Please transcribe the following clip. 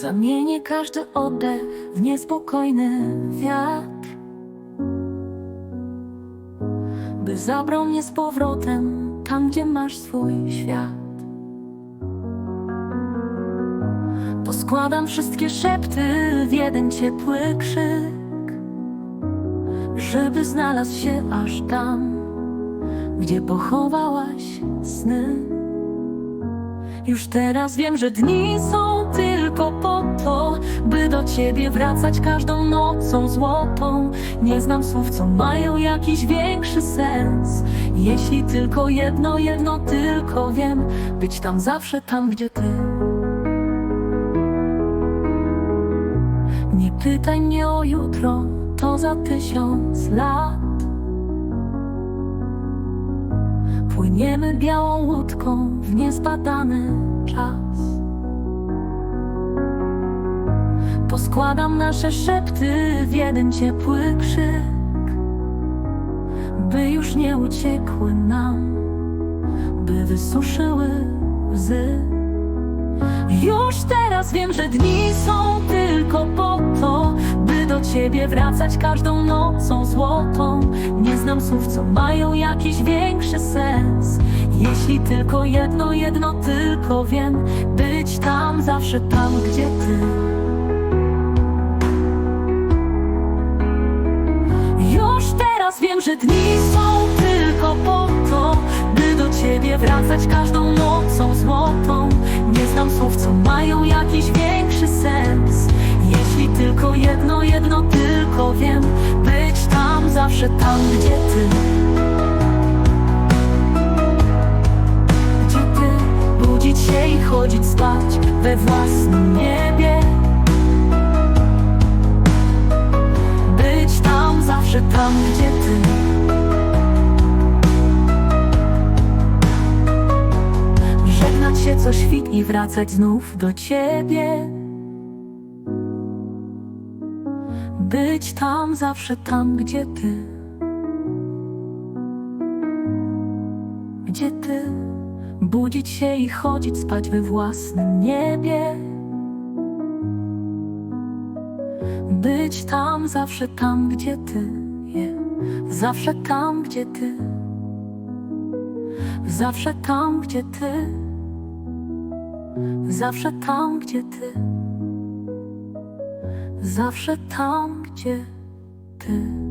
Zamienię każdy oddech w niespokojny wiatr By zabrał mnie z powrotem tam, gdzie masz swój świat. Poskładam wszystkie szepty w jeden ciepły krzyk Żeby znalazł się aż tam, gdzie pochowałaś sny. Już teraz wiem, że dni są tylko po to, by do ciebie wracać każdą nocą złotą. Nie znam słów, co mają jakiś większy sens. Jeśli tylko jedno, jedno tylko wiem, być tam zawsze tam, gdzie ty. Nie pytaj mnie o jutro, to za tysiąc lat. Płyniemy białą łódką w niezbadany czas. Poskładam nasze szepty w jeden ciepły krzyk, by już nie uciekły nam, by wysuszyły łzy. Już teraz wiem, że dni są tylko po to, by do ciebie wracać każdą nocą złotą. Nie znam słów, co mają jakiś większy sens. Jeśli tylko jedno, jedno tylko wiem, być tam, zawsze tam, gdzie ty. Teraz wiem, że dni są tylko po to, by do ciebie wracać każdą nocą złotą. Nie znam słów, co mają jakiś większy sens. Jeśli tylko jedno, jedno tylko wiem, być tam, zawsze tam, gdzie ty. Gdzie ty, budzić się i chodzić spać we własnym niebie. Być tam, zawsze tam, gdzie się co świt i wracać znów do ciebie. Być tam, zawsze tam, gdzie ty. Gdzie ty? Budzić się i chodzić spać we własnym niebie. Być tam, zawsze tam, gdzie ty. Yeah. Zawsze tam, gdzie ty. Zawsze tam, gdzie ty. Zawsze tam, gdzie ty. Zawsze tam, gdzie ty.